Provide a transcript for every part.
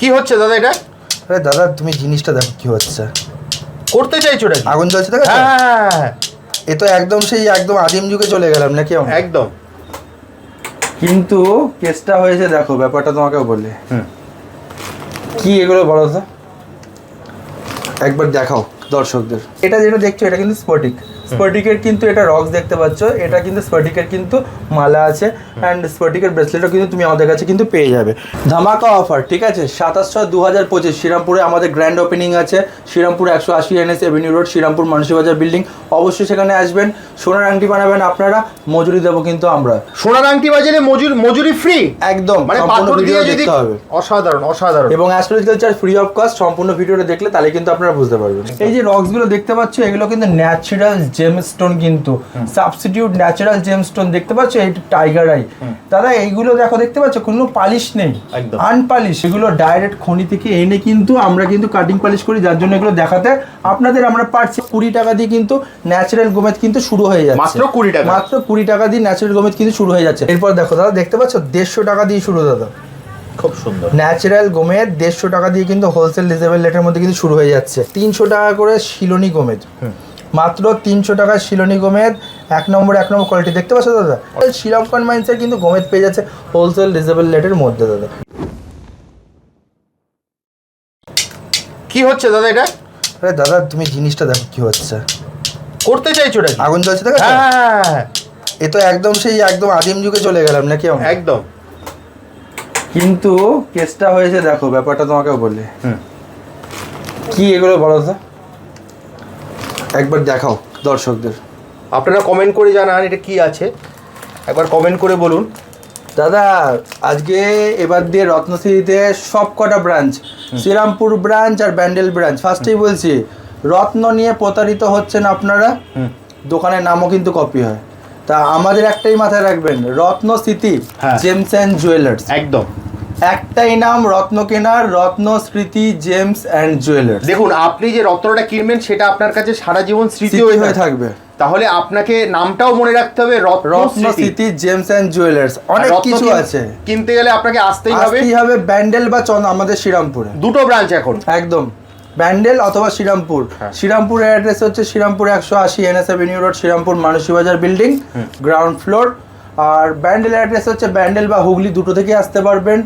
কি হচ্ছে দাদা এটা? আরে দাদা তুমি জিনিসটা দেখো কি হচ্ছে। করতে চাইছো নাকি আগুন জ্বলছে দেখো হ্যাঁ এ তো একদম সেই একদম আদিম যুগে চলে গেলাম নাকি? একদম। কিন্তু কেসটা হয়েছে দেখো ব্যাপারটা তোমাকে বললে। কি এগুলো বলো তো? একবার দেখাও দর্শকদের। এটা যেটা দেখছ এটা কিন্তু স্পটিক স্পটিকের কিন্তু এটা রক্স দেখতে পাচ্ছ এটা কিন্তু স্পটিকের কিন্তু মালা আছে অ্যান্ড স্পটিকের ব্রেসলেটও কিন্তু তুমি আমাদের কাছে কিন্তু পেয়ে যাবে। ধামাকা অফার ঠিক আছে? সাতাশ ছয় দু হাজার পঁচিশ শ্রীরামপুরে আমাদের গ্র্যান্ড ওপেনিং আছে শ্রীরামপুর একশো আশি NS avenue road Srirampur Manasibazar building অবশ্যই সেখানে আসবেন সোনার আংটি বানাবেন আপনারা মজুরি দেবো কিন্তু আমরা। সোনার আংটি বাজারে মজুর মজুরি ফ্রি একদম মানে পাথর দিয়ে যদি দেখতে হবে। অসাধারণ অসাধারণ। এবং astrological charge free of cost সম্পূর্ণ ভিডিওটা দেখলে তাহলে কিন্তু আপনারা বুঝতে পারবেন। এই যে রক্সগুলো দেখতে পাচ্ছ এগুলো কিন্তু ন্যাচারাল জেমস্টোন কিন্তু। সাবস্টিটিউট ন্যাচারাল জেমস্টোন দেখতে পাচ্ছ? এই টাইগার আই দাদা এইগুলো দেখো দেখতে পাচ্ছ? কোনো পালিশ নেই। আনপালিশ এগুলো ডাইরেক্ট খনি থেকে এনে কিন্তু আমরা কিন্তু কাটিং পালিশ করি যার জন্য এগুলো দেখাতে আপনাদের আমরা পারছি। কুড়ি টাকা দিয়ে কিন্তু ন্যাচারাল গোমেদ কিন্তু শুরু হয়ে যাচ্ছে। মাত্র 20 টাকা? মাত্র কুড়ি টাকা দিয়ে ন্যাচারাল গোমেদ কিন্তু শুরু হয়ে যাচ্ছে। এরপর দেখো দাদা দেখতে পাচ্ছ? দেড়শো টাকা দিয়ে শুরু দাদা। খুব সুন্দর। ন্যাচারাল গোমেদ দেড়শো টাকা দিয়ে কিন্তু হোলসেল রিজনেবল রেটের মধ্যে কিন্তু শুরু হয়ে যাচ্ছে। তিনশো টাকা করে শিলনি গোমেদ মাত্র তিনশো টাকা শিলনি গোমেদ এক নম্বর এক নম্বর কোয়ালিটি দেখতে পাচ্ছ দাদা? শ্রীরামকন মাইন্সের কিন্তু গোমেদ পেয়ে যাচ্ছে হোলসেল রিজনেবল রেটের মধ্যে দাদা। কি হচ্ছে দাদা এটা? আরে দাদা তুমি জিনিসটা দেখো কি হচ্ছে। করতে চাইছো নাকি? আগুন জ্বলছে দেখো হ্যাঁ এ তো একদম সেই একদম আদিম যুগে চলে গেলাম নাকি একদম। কিন্তু কেসটা হয়েছে দেখো ব্যাপারটা তোমাকে হুম। কি এগুলো বলো তো? একবার দেখাও দর্শকদের। আপনারা কমেন্ট করে জানান এটা কি আছে। একবার কমেন্ট করে বলুন। দাদা আজকে এবার দিয়ে রত্নশ্রীতে সব কটা ব্রাঞ্চ শ্রীরামপুর ব্রাঞ্চ আর ব্যান্ডেল ব্রাঞ্চ ফার্স্টেই বলছি রত্ন নিয়ে প্রতারিত হচ্ছেন আপনারা? দোকানের নামও কিন্তু কপি হয়। তা আমাদের একটাই মাথায় রাখবেন রত্ন স্মৃতি হ্যাঁ। জেমস অ্যান্ড জুয়েলার্স একদম। একটাই নাম রত্ন কেনার রত্ন স্মৃতি জেমস অ্যান্ড জুয়েলার্স। দেখুন আপনি যে রত্নটা কিনবেন সেটা আপনার কাছে সারা জীবন স্মৃতি হয়ে থাকবে। তাহলে আপনাকে নামটাও মনে রাখতে হবে রত্ন স্মৃতি জেমস অ্যান্ড জুয়েলার্স। অনেক কিছু আছে। কিনতে গেলে আপনাকে আসতেই হবে। আসতেই হবে ব্যান্ডেল বা চন আমাদের শ্রীরামপুরে। দুটো ব্রাঞ্চ এখন। একদম। ব্যান্ডেল অথবা শ্রীরামপুর। হ্যাঁ। শ্রীরামপুরের অ্যাড্রেস হচ্ছে শ্রীরামপুর একশো আশি NS avenue road Srirampur Manasi Bazar building ground floor. আর ব্যান্ডেল অ্যাড্রেস হচ্ছে ব্যান্ডেল বা হুগলি দুটো থেকে আসতে পারবেন।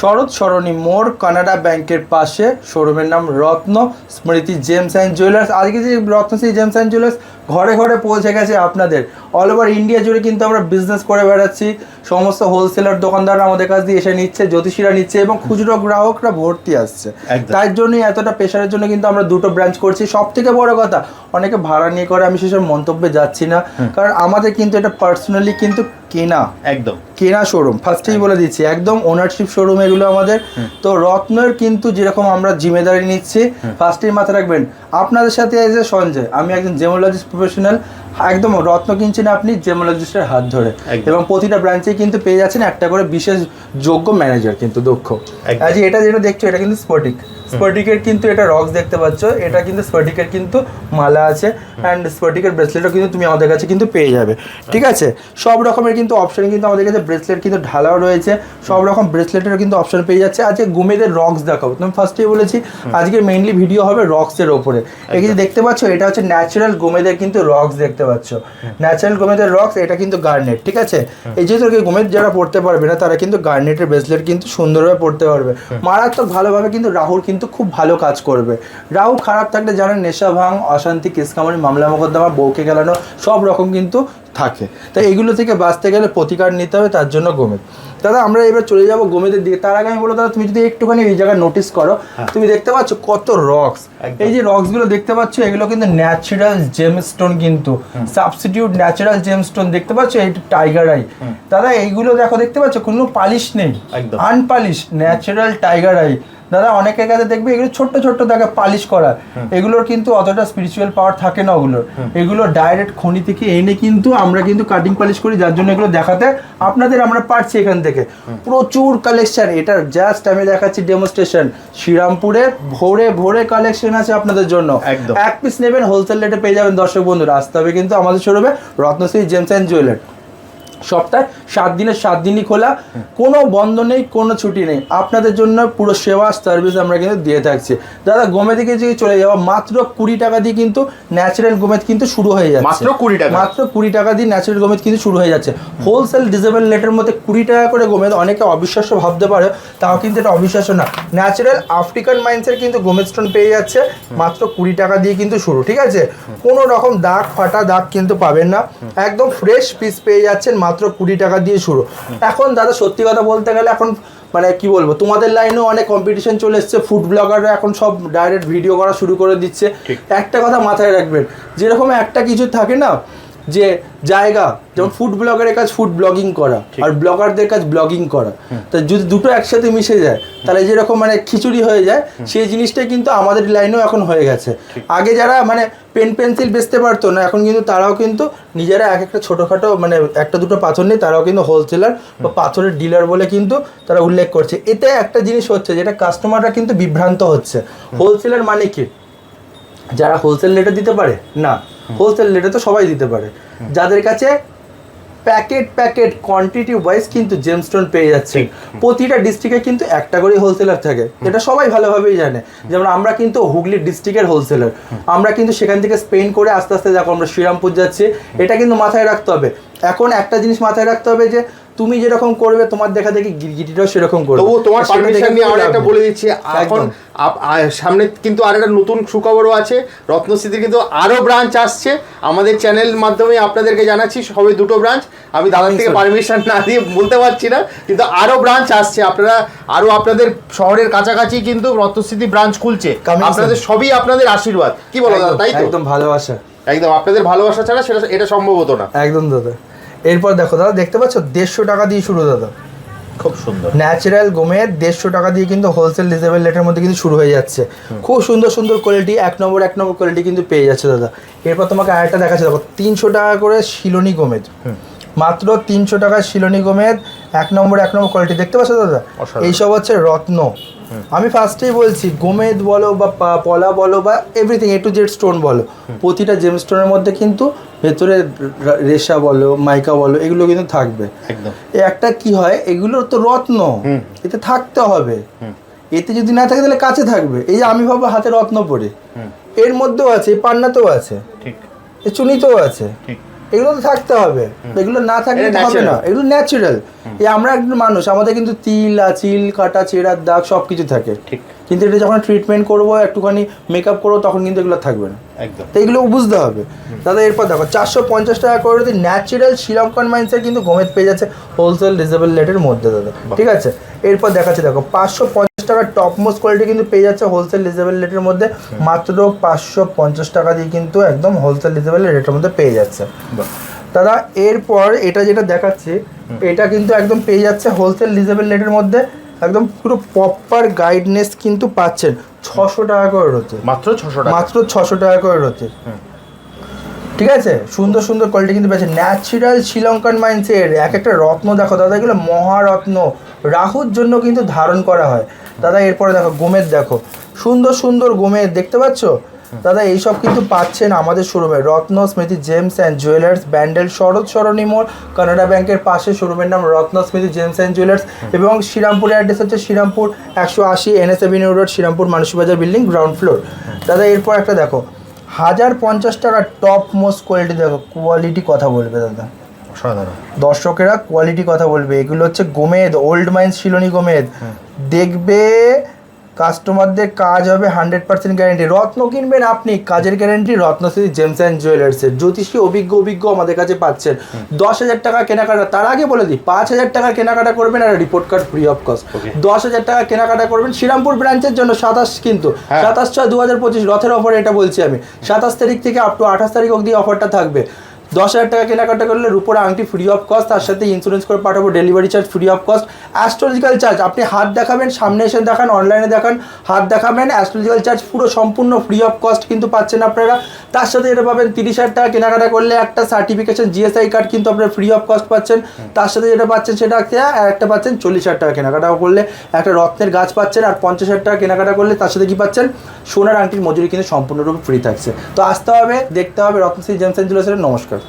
শরৎ সরণি মোড়, কানাডা ব্যাংকের পাশে। শোরুমের নাম রত্ন। Smriti gems and jewellers. আজকে যে Ratna Shri gems and jewellers ঘরে ঘরে পৌঁছে গেছে আপনাদের। অল ওভার ইন্ডিয়া জুড়ে কিন্তু আমরা বিজনেস করে বেড়াচ্ছি। সমস্ত হোলসেলার দোকানদাররা আমাদের কাছ দিয়ে এসে নিচ্ছে জ্যোতিষীরা নিচ্ছে এবং খুচরো গ্রাহকরা ভর্তি আসছে। তাই জন্যই এতটা প্রেশারের জন্য কিন্তু আমরা দুটো ব্রাঞ্চ করছি। সব থেকে বড় কথা অনেকে ভাড়া নিয়ে করে আমি সেসব মন্তব্যে যাচ্ছি না। কারণ আমাদের কিন্তু এটা পার্সোনালি কিন্তু কেনা। একদম। কেনা শোরুম ফার্স্টেই বলে দিচ্ছি একদম ওনারশিপ শোরুম এগুলো আমাদের। তো রত্নের কিন্তু যেরকম আমরা জিম্মেদারি নিচ্ছি ফার্স্টেই মাথায় রাখবেন আপনাদের সাথে এজ এ সঞ্জয় আমি একজন জেমোলজিস্ট প্রফেশনাল একদম রত্ন কিনছেন আপনি জেমোলজিস্টের হাত ধরে। এবং প্রতিটা ব্রাঞ্চে কিন্তু পেয়ে যাচ্ছেন একটা করে বিশেষ যোগ্য ম্যানেজার কিন্তু দক্ষ। আজ এটা যেটা দেখছ এটা কিন্তু স্পটিক স্পটিকের কিন্তু এটা রক্স দেখতে পাচ্ছ এটা কিন্তু স্পটিকের কিন্তু মালা আছে অ্যান্ড স্পটিকের ব্রেসলেটও কিন্তু তুমি আমাদের কাছে কিন্তু পেয়ে যাবে ঠিক আছে? সব রকমের কিন্তু অপশন কিন্তু আমাদের কাছে ব্রেসলেট কিন্তু ঢালাও রয়েছে সব রকম ব্রেসলেটেরও কিন্তু অপশন পেয়ে যাচ্ছে। আজকে গুমেদের রক্স দেখাবো তুমি ফার্স্টেই বলেছি আজকের মেইনলি ভিডিও হবে রক্সের ওপরে। এই কিন্তু দেখতে পাচ্ছ এটা হচ্ছে ন্যাচারাল গোমেদের কিন্তু রক্স দেখতে পাচ্ছ। ন্যাচারাল গোমেদের রক্স এটা কিন্তু গার্নেট ঠিক আছে? এই যেহেতু গোমেদ যারা পড়তে পারবে না তারা কিন্তু গার্নেটের ব্রেসলেট কিন্তু সুন্দরভাবে পড়তে পারবে। মারাত্মক ভালোভাবে কিন্তু রাহুল কিন্তু খুব ভালো কাজ করবে। রাহু খারাপ থাকলে জানেন নেশা ভাঙ অশান্তি কেসকামারি মামলা মোকদ্দমা বউকে গেলানো সব রকম কিন্তু থাকে। তাই এগুলো থেকে বাঁচতে গেলে প্রতিকার নিতে হবে তার জন্য গোমেদ। দাদা আমরা এবার চলে যাব গোমেদের দিকে। তার আগে আমি বলব দাদা তুমি যদি একটুখানি এই জায়গায় নোটিস করো তুমি দেখতে পাচ্ছ কত রক্স এই যে রক্সগুলো দেখতে পাচ্ছ এগুলো কিন্তু ন্যাচারাল জেমস্টোন কিন্তু। সাবস্টিটিউট ন্যাচারাল জেমস্টোন দেখতে পাচ্ছ? এই টাইগার আই দাদা এইগুলো দেখো দেখতে পাচ্ছ? কোনো পালিশ নেই। আনপালিশ ন্যাচারাল টাইগার আই দাদা অনেকের কাছে দেখবে এগুলো ছোট্ট ছোট্ট দেখে পালিশ করা। এগুলোর কিন্তু অতটা স্পিরিচুয়াল পাওয়ার থাকে না ওগুলোর। এগুলো ডাইরেক্ট খনি থেকে এনে কিন্তু আমরা কিন্তু কাটিং পালিশ করি যার জন্য এগুলো দেখাতে আপনাদের আমরা পারছি এখান থেকে। প্রচুর কালেকশন এটা জাস্ট আমি দেখাচ্ছি ডেমোস্ট্রেশন শ্রীরামপুরে ভোরে ভোরে কালেকশন আছে আপনাদের জন্য। একদম। এক পিস নেবেন হোলসেল রেটে পেয়ে যাবেন দর্শক বন্ধুরা। আসতে হবে কিন্তু আমাদের শোরুমে রত্নশ্রী জেমস অ্যান্ড জুয়েলার সপ্তাহে সাত দিনের সাত দিনই খোলা। কোনো বন্ধ নেই কোনো ছুটি নেই। আপনাদের জন্য পুরো সেবা সার্ভিস আমরা কিন্তু দিয়ে থাকছি। দাদা গোমেদ দিকে যদি চলে যাওয়া মাত্র কুড়ি টাকা দিয়ে কিন্তু ন্যাচারাল গোমেদ কিন্তু শুরু হয়ে যাচ্ছে। মাত্র 20 টাকা? মাত্র কুড়ি টাকা দিয়ে ন্যাচারাল গোমেদ কিন্তু শুরু হয়ে যাচ্ছে। হোলসেল ডিজেবল লেটের মধ্যে কুড়ি টাকা করে গোমেদ অনেকে অবিশ্বাস্য ভাবতে পারে তাও কিন্তু এটা অবিশ্বাস্য না। ন্যাচারাল আফ্রিকান মাইন্সের কিন্তু গোমেদ স্টোন পেয়ে যাচ্ছে। মাত্র কুড়ি টাকা দিয়ে কিন্তু শুরু ঠিক আছে? কোনো রকম দাগ ফাটা দাগ কিন্তু পাবেন না। একদম ফ্রেশ পিস পেয়ে যাচ্ছেন মাত্র কুড়ি টাকা দিয়ে শুরু। এখন দাদা সত্যি কথা বলতে গেলে এখন মানে কি বলব তোমাদের লাইনেও অনেক কম্পিটিশন চলে এসছে ফুড ব্লগাররা এখন সব ডাইরেক্ট ভিডিও করা শুরু করে দিচ্ছে। একটা কথা মাথায় রাখবেন যেরকম একটা কিছু থাকে না যে জায়গা যেমন ফুড ব্লগারের কাজ ফুড ব্লগিং করা আর ব্লগারদের কাজ ব্লগিং করা। তা যদি দুটো একসাথে মিশে যায় তাহলে যেরকম মানে খিচুড়ি হয়ে যায় সেই জিনিসটাই কিন্তু আমাদের লাইনেও এখন হয়ে গেছে। আগে যারা মানে পেন পেন্সিল বেচতে পারতো না এখন কিন্তু তারাও কিন্তু নিজেরা এক একটা ছোটোখাটো মানে একটা দুটো পাথর নেই তারাও কিন্তু হোলসেলার বা পাথরের ডিলার বলে কিন্তু তারা উল্লেখ করছে। এতে একটা জিনিস হচ্ছে যেটা কাস্টমাররা কিন্তু বিভ্রান্ত হচ্ছে। হোলসেলার মানে কি? যারা হোলসেল রেটে দিতে পারে? না। হোলসেল রেটে তো সবাই দিতে পারে। যাদের কাছে প্যাকেট প্যাকেট কোয়ান্টিটি ওয়াইজ কিন্তু জেমস্টোন পেয়ে যাচ্ছে প্রতিটা ডিস্ট্রিক্টে কিন্তু একটা করে হোলসেলার থাকে। এটা সবাই ভালোভাবেই জানে। যেমন আমরা কিন্তু হুগলি ডিস্ট্রিক্টের হোলসেলার আমরা কিন্তু সেখান থেকে স্পেন করে আস্তে আস্তে দেখো আমরা শ্রীরামপুর যাচ্ছি। এটা কিন্তু মাথায় রাখতে হবে। এখন একটা জিনিস মাথায় রাখতে হবে যে তুমি যেরকম করবে তোমার দেখা দেখি গিরগিটিটাও সেরকম করবে। তবু তোমার পারমিশন নিয়ে আমরা একটা বলে দিচ্ছি এখন সামনে কিন্তু আরেকটা নতুন সুখবরও আছে। রত্নস্থিতির কিন্তু আরও ব্রাঞ্চ আসছে। আমাদের চ্যানেল মাধ্যমে আপনাদেরকে জানাচ্ছি সবে দুটো ব্রাঞ্চ আমি দাদার থেকে পারমিশন না দিয়ে বলতে পারছি না কিন্তু আরও ব্রাঞ্চ আসছে। আপনারা আরও আপনাদের শহরের কাছাকাছি কিন্তু রত্নস্থিতি ব্রাঞ্চ খুলছে। আপনাদের সবই আপনাদের আশীর্বাদ। কি বলো দাদা তাই তো? একদম ভালোবাসা। একদম আপনাদের ভালোবাসা ছাড়া সেটা এটা সম্ভব হতো না। একদম দাদা। এরপর দেখো দাদা দেখতে পাচ্ছ? দেড়শো টাকা দিয়ে শুরু দাদা। খুব সুন্দর। ন্যাচারাল গোমের দেড়শো টাকা দিয়ে কিন্তু হোলসেল ডিজেবল রেটের মধ্যে কিন্তু শুরু হয়ে যাচ্ছে। খুব সুন্দর সুন্দর কোয়ালিটি এক নম্বর এক নম্বর কোয়ালিটি কিন্তু পেয়ে যাচ্ছে দাদা। এরপর তোমাকে আরেকটা দেখাচ্ছে। দেখো তিনশো টাকা করে শিলনি গোমেদ মাত্র তিনশো টাকা শিলনি গোমেদ এক নম্বর এক নম্বর কোয়ালিটি দেখতে পাচ্ছ দাদা? এইসব হচ্ছে রত্ন। আমি ফার্স্টেই বলছি গোমেদ বলো বা পলা বলো বা everything A to Z stone বলো। প্রতিটা জেম স্টোনের মধ্যে কিন্তু ভেতরে রেশা বলো মাইকা বলো এগুলো কিন্তু থাকবে। একদম। একটা কি হয় এগুলোর তো রত্ন। এতে থাকতে হবে। এতে যদি না থাকে তাহলে কাছে থাকবে। এই যে আমি ভাবো হাতে রত্ন পরে। এর মধ্যেও আছে পান্নাতেও আছে। ঠিক। এ চুনিতেও আছে। ঠিক। এগুলো তো থাকতে হবে। এগুলো না থাকলে হবে না। এগুলো ন্যাচারাল এই আমরা একজন মানুষ আমাদের কিন্তু তিল আচিল কাটা চেরার দাগ সব কিছু থাকে। ঠিক। কিন্তু এটা যখন ট্রিটমেন্ট করব একটুখানি মেকআপ করব তখন কিন্তু এগুলো থাকবে না। একদম। তো এগুলো বুঝতে হবে। দাদা এরপর দেখো চারশো পঞ্চাশ টাকা করে যদি ন্যাচারাল শ্রীলঙ্কান মাইন্সের কিন্তু গোমেদ পেয়ে যাচ্ছে হোলসেল রিজনেবল রেটের মধ্যে দাদা। ঠিক আছে? এরপর দেখাচ্ছে দেখো পাঁচশো পঞ্চাশ টাকার টপ মোস্ট কোয়ালিটি কিন্তু পেয়ে যাচ্ছে হোলসেল রিজনেবল রেটের মধ্যে। মাত্র পাঁচশো পঞ্চাশ টাকা দিয়ে কিন্তু একদম হোলসেল রিজনেবল রেটের মধ্যে পেয়ে যাচ্ছে। দাদা এরপর এটা যেটা দেখাচ্ছে এটা কিন্তু একদম পেয়ে যাচ্ছে হোলসেল রিজনেবল রেটের মধ্যে। একদম পুরো প্রপার গাইডনেস কিন্তু পাচ্ছেন। ছশো টাকা করে রয়েছে মাত্র ছশো টাকা। মাত্র ছশো টাকা করে রয়েছে ঠিক আছে? সুন্দর সুন্দর কোয়ালিটি কিন্তু পেয়েছে ন্যাচারাল শ্রীলঙ্কান মাইন্সের এক একটা রত্ন দেখো। দাদা এগুলো মহারত্ন। রাহুর জন্য কিন্তু ধারণ করা হয়। দাদা এরপরে দেখো গোমের দেখো। সুন্দর সুন্দর গোমের দেখতে পাচ্ছ? দাদা এইসব কিন্তু পাচ্ছেন আমাদের শোরুমে। Ratna Smriti gems and jewellers Bandel Sarat Sarani মোড় কানাডা ব্যাংকের পাশে শোরুমের নাম রত্ন স্মৃতি জেমস অ্যান্ড জুয়েলার্স এবং শ্রীরামপুরের অ্যাড্রেস হচ্ছে শ্রীরামপুর একশো আশি NS avenue road Srirampur Manasibazar building ground floor. দাদা এরপর একটা দেখো হাজার পঞ্চাশ টাকা টপ মোস্ট কোয়ালিটি দেখো কোয়ালিটি কথা বলবে দাদা। অসাধারণ দর্শকেরা কোয়ালিটি কথা বলবে। এগুলো হচ্ছে গোমেদ ওল্ড মাইন্স শিলনি গোমেদ। দেখবে কাস্টমারদের কাজ হবে হান্ড্রেড পার্সেন্ট গ্যারেন্টি। রত্ন কিনবেন আপনি কাজের গ্যারেন্টি রত্নশ্রী জেমস অ্যান্ড জুয়েলার্সের। জ্যোতিষী অভিজ্ঞ অভিজ্ঞ আমাদের কাছে পাচ্ছেন। দশ হাজার টাকা কেনাকাটা তার আগে বলে দিই পাঁচ হাজার টাকা কেনাকাটা করবেন আর report card free of cost দশ হাজার টাকা কেনাকাটা করবেন শ্রীরামপুর ব্রাঞ্চের জন্য সাতাশ কিন্তু হ্যাঁ। সাতাশ ছয় দু হাজার পঁচিশ রথের অফার এটা বলছি আমি। সাতাশ তারিখ থেকে আপ টু আঠাশ তারিখ অবধি অফারটা থাকবে। দশ হাজার টাকা কেনাকাটা করলে রূপোর আংটি ফ্রি অফ কস্ট তার সাথে ইন্স্যুরেন্স করে পাঠাবো delivery charge free of cost astrological charge আপনি হাত দেখাবেন সামনে এসে দেখান অনলাইনে দেখান হাত দেখাবেন অ্যাস্ট্রোলজিক্যাল চার্জ পুরো সম্পূর্ণ ফ্রি অফ কস্ট কিন্তু পাচ্ছেন আপনারা। তার সাথে এটা পাবেন তিরিশ হাজার টাকা কেনাকাটা করলে একটা সার্টিফিকেশন জিএসআই কার্ড কিন্তু আপনারা ফ্রি অফ কস্ট পাচ্ছেন। তার সাথে যেটা পাচ্ছেন সেটা আর একটা পাচ্ছেন চল্লিশ হাজার টাকা কেনাকাটা করলে। একটা রত্নের গাছ পাচ্ছেন আর পঞ্চাশ হাজার টাকা কেনাকাটা করলে তার সাথে কি পাচ্ছেন? সোনার আংটির মজুরি কিন্তু সম্পূর্ণরূপে ফ্রি থাকছে। তো আসতে হবে দেখতে হবে রত্নশ্রী জেমস অ্যান্ড জুয়েলার্সের নমস্কার।